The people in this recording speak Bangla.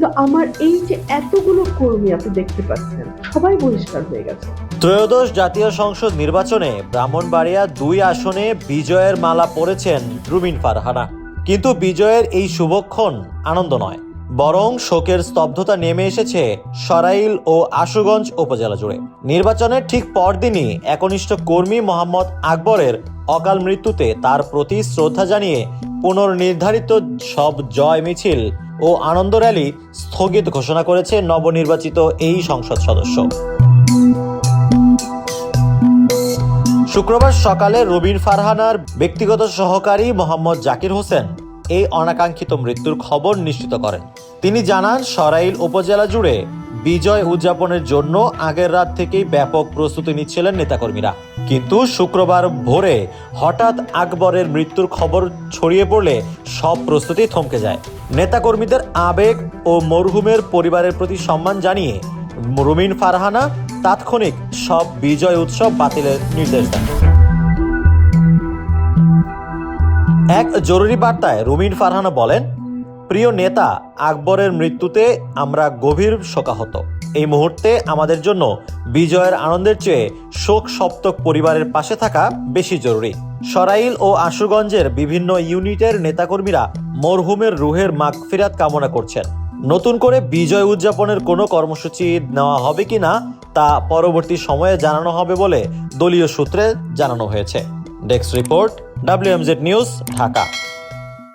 কিন্তু আমার এই যে এতগুলো কর্মী আপনি দেখতে পাচ্ছেন, সবাই বহিষ্কার হয়ে গেছে। ত্রয়োদশ জাতীয় সংসদ নির্বাচনে ব্রাহ্মণবাড়িয়া দুই আসনে বিজয়ের মালা পরেছেন রুমিন ফারহানা। কিন্তু বিজয়ের এই শুভক্ষণ আনন্দ নয়, বরং শোকের স্তব্ধতা নেমে এসেছে সরাইল ও আশুগঞ্জ উপজেলা জুড়ে। নির্বাচনের ঠিক পরদিনই একনিষ্ঠ কর্মী মোহাম্মদ আকবরের অকাল মৃত্যুতে তার প্রতি শ্রদ্ধা জানিয়ে পুনর্নির্ধারিত সব জয় মিছিল ও আনন্দ র্যালি স্থগিত ঘোষণা করেছে নবনির্বাচিত এই সংসদ সদস্য। শুক্রবার সকালে রবিন ফারহানার ব্যক্তিগত সহকারী মোহাম্মদ জাকির হোসেন এই অনাকাঙ্ক্ষিত মৃত্যুর খবর নিশ্চিত করেন। তিনি জানান, সরাইল উপজেলা জুড়ে বিজয় উদযাপনের জন্য আগের রাত থেকেই ব্যাপক প্রস্তুতি নিচ্ছিলেন নেতাকর্মীরা। কিন্তু শুক্রবার ভোরে হঠাৎ আকবরের মৃত্যুর খবর ছড়িয়ে পড়লে সব প্রস্তুতি থমকে যায়। নেতাকর্মীদের আবেগ ও মরহুমের পরিবারের প্রতি সম্মান জানিয়ে রুমিন ফারহানা তাৎক্ষণিক সব বিজয় উৎসব বাতিলের নির্দেশ দেন। এক জরুরি বার্তায় রুমিন ফারহানা বলেন প্রিয় নেতা আকবরের মৃত্যুতে আমরা গভীর শোকাহত। এই মুহূর্তে আমাদের জন্য বিজয়ের আনন্দের চেয়ে শোক সপ্তক পরিবারের পাশে থাকা বেশি জরুরি। সরাইল ও আশুগঞ্জের বিভিন্ন ইউনিটের নেতাকর্মীরা মরহুমের রুহের মাগফিরাত কামনা করছেন। নতুন করে বিজয় উদযাপনের কোনো কর্মসূচি নেওয়া হবে কিনা তা পরবর্তী সময়ে জানানো হবে বলে দলীয় সূত্রে জানানো হয়েছে। Desk report, WMZ news, Dhaka.